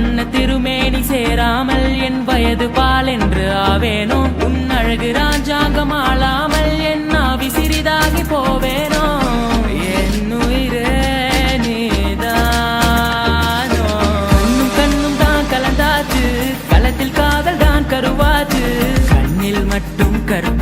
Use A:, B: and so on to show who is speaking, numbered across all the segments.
A: வண்ண திருமேனி சேராமல் என் வயது பால் என்று ஆவேனோ? உன் அழகு ராஜாங்கம் ஆளாமல் என் ஆவி சிறிதாகி போவேனோ? என் உயிரே நீதானோ? கண்ணும் கண்ணும் தான் கலந்தாச்சு களத்தில் காதல் தான் கருவாச்சு. கண்ணில் மட்டும்
B: கரு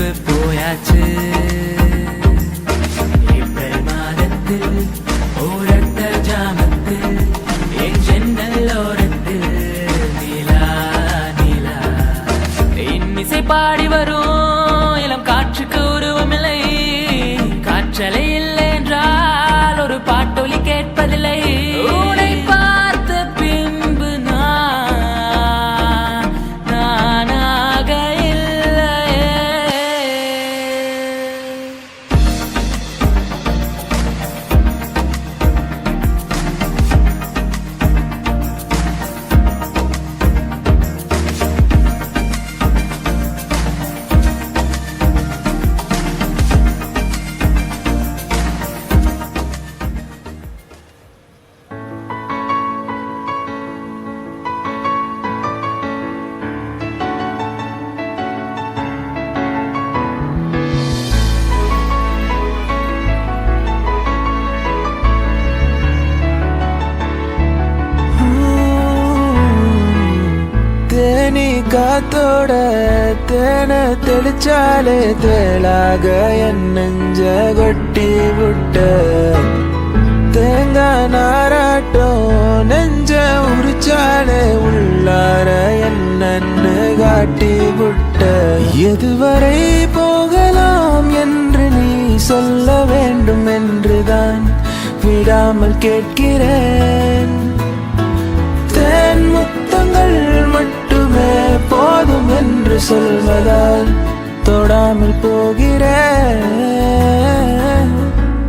B: காத்தோட தேனை தெளிச்சாலே தேளாக என் நெஞ்ச கொட்டி விட்ட. தேங்காய் நாராட்டம் நெஞ்ச உரிச்சாலே உள்ளார என்னன்னு காட்டி விட்ட. எதுவரை போகலாம் என்று நீ சொல்ல வேண்டும் என்றுதான் விடாமல் கேட்கிறேன். தேன் முத்தங்கள் போதும் என்று சொல்வதால் தொடாமல் போகிறேன்.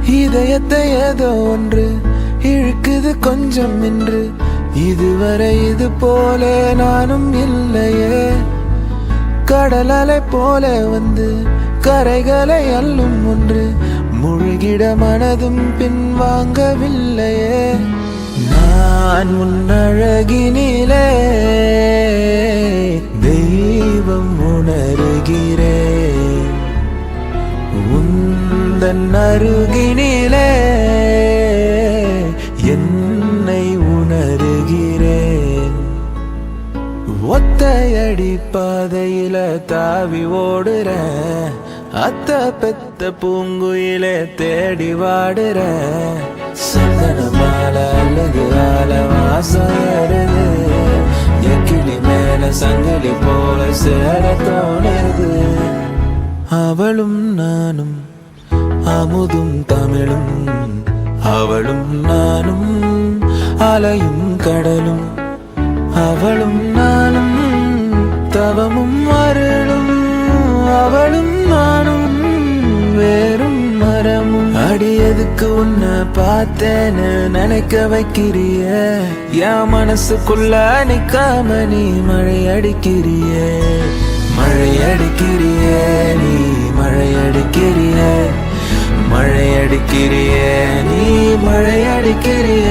B: இதயத்தை ஏதோ ஒன்று இழுக்குது கொஞ்சம் என்று இதுவரை இது போல நானும் இல்லையே. கடல் அலை போல வந்து கரைகளை அள்ளும் ஒன்று. முழுகிட மனதும் பின்வாங்கவில்லையே. நான் உன்னழகினிலே தெய்வம் உணர்கிறேன் உந்தன் அருகினிலே என்னை உணர்கிறேன். ஒத்தையடி பாதையில தாவி ஓடுறேன் அத்த பெத்த பூங்குயிலே தேடி வாடுற சந்தனமா வாசம் என் கிளி மேல சங்கிலி போல சேர தோணுது அவளும் நானும் அமுதும் தமிழும் அவளும் நானும் அலையும் கடலும் அவளும் நானும் தவமும் அருளும் அவளும் நானும் வேறும் அடி எதுக்கு உன்னை பார்த்தேன்னு நினைக்க வைக்கிறிய? என் மனசுக்குள்ள நிக்காம நீ மழை அடிக்கிறிய? மழை அடிக்கிறிய நீ மழை அடிக்கிறிய? மழை அடிக்கிறிய நீ மழை அடிக்கிறிய?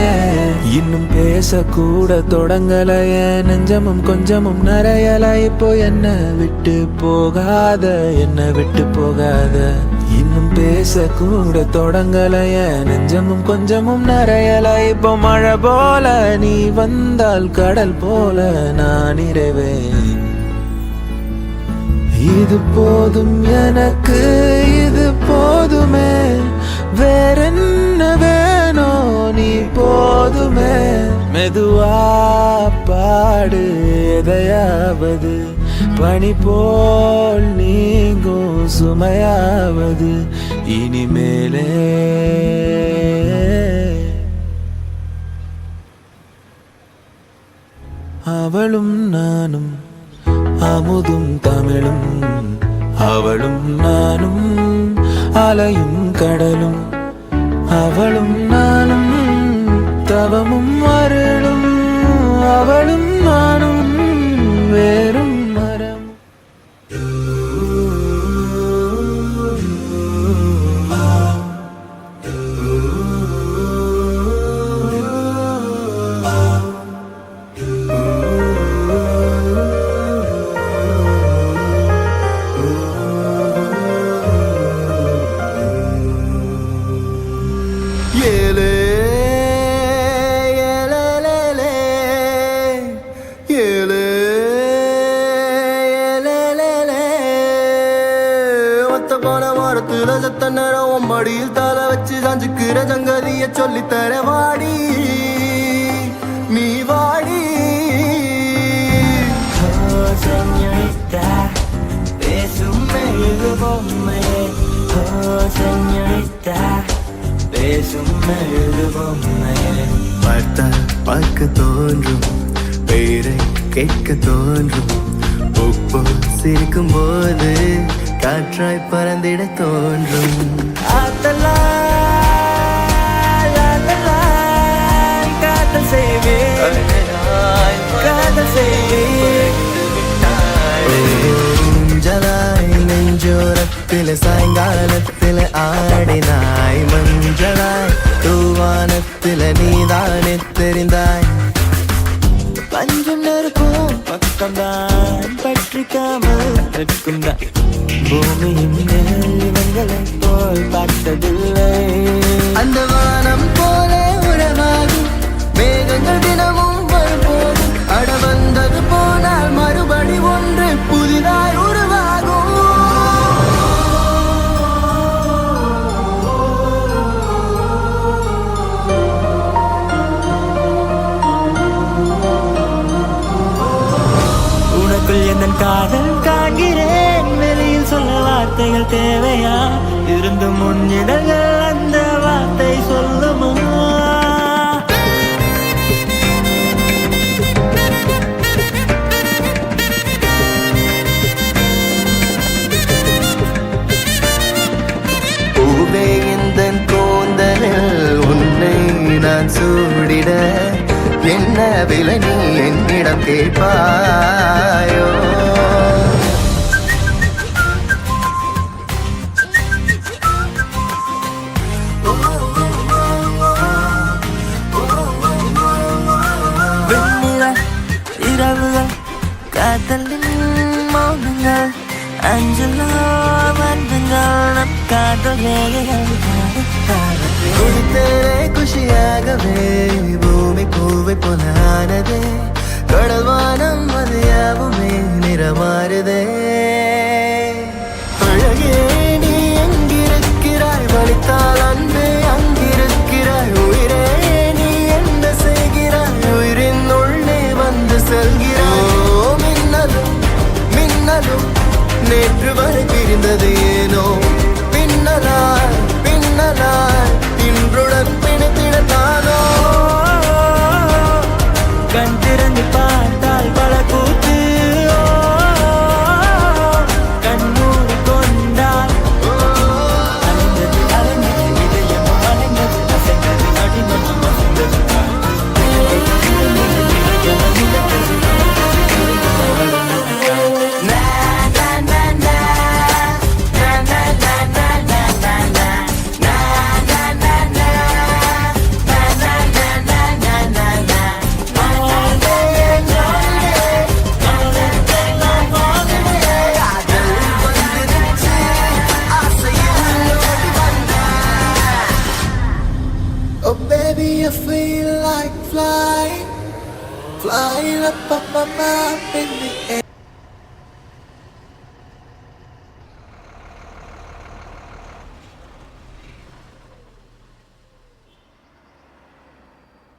B: இன்னும் பேசக்கூட தொடங்கலைய நெஞ்சமும் கொஞ்சமும் நிறையல இப்போ என்ன விட்டு போகாத என்ன விட்டு போகாத. பேச கூட தொடங்கலைய. நெஞ்சமும் கொஞ்சமும் நிறையல இப்போ மழை போல நீ வந்தால் கடல் போல நான் இறைவேன். இது போதும் எனக்கு இது போதுமே. வேறென்ன வேணோ நீ போதுமே. மெதுவா பாடு எதையாவது. பணி போல் நீங்கும் சுமையாவது. இனிமேலே அவளும் நானும் அமுதும் தமிழும் அவளும் நானும் அலையும் கடலும் அவளும் நானும் தவமும் அருளும் அவளும் நானும் வேறும்
C: ஏலே ஏலேலேலே, ஏலே ஏலேலேலே. ஒத்த போன வாரத்துல செத்த நேரம் உன் மடியில் தலை வச்சு சாஞ்சுக்கிற சங்கதிய சொல்லித்தர
D: மெழுகு பொம்மையே
C: பார்த்தால் பார்க்க தோன்றும் பெயரை கேட்க தோன்றும். உப்பு சிரிக்கும் போது காற்றாய் பறந்திட தோன்றும்.
D: ஆத்தலா காதல்
C: நெஞ்சோரத்தில் சாயங்காலத்தில் ஆடினாய். மஞ்சளாய் வானத்தில நீதானே தெரிந்தாய்.
D: பஞ்சும் நெருப்பும் பக்கம்தான் பற்றிக்காமல் நிற்கும் தான் பூமியின் இவங்களை போல் பார்த்ததில்லை.
C: அந்த வானம் போல உறவாகும் மேகங்கள் தினமும் வரும்போது அட வந்தது போனால் மறுபடி ஒன்று புதிதாய்
D: வார்த்தைகள் தேவையா? இருந்து முன்னிடங்கள் அந்த வார்த்தை சொல்லுமா?
C: பூவே உன்னை நான் சூடிட. என்ன விலை நீ என்னிடம் கேட்பாயோ?
D: அஞ்சலோ வந்தங்கள் காதல் ரேகைகள்
C: குடித்தேனே குஷியாகவே பூமி பூவை போலானதே. கடல் வானம் அது யாவுமே நிறமாறுதே.
D: up on my
C: mom in the air.